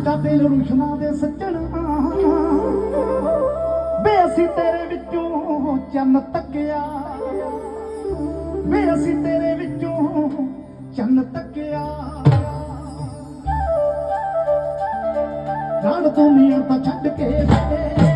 ਸਾਡਾ ਦਿਲ ਰੁਸ਼ਨਾ ਦੇ ਸੱਜਣਾ ਬੇ ਅਸੀਂ ਤੇਰੇ ਵਿੱਚੋਂ ਚੰਨ ਤੱਕਿਆ। ਬੇ ਅਸੀਂ ਤੇਰੇ ਵਿੱਚੋਂ ਚੰਨ ਤੱਕਿਆ। ਜਾਣ ਤੂੰ ਤਾਂ ਛੱਡ ਕੇ ਗਏ।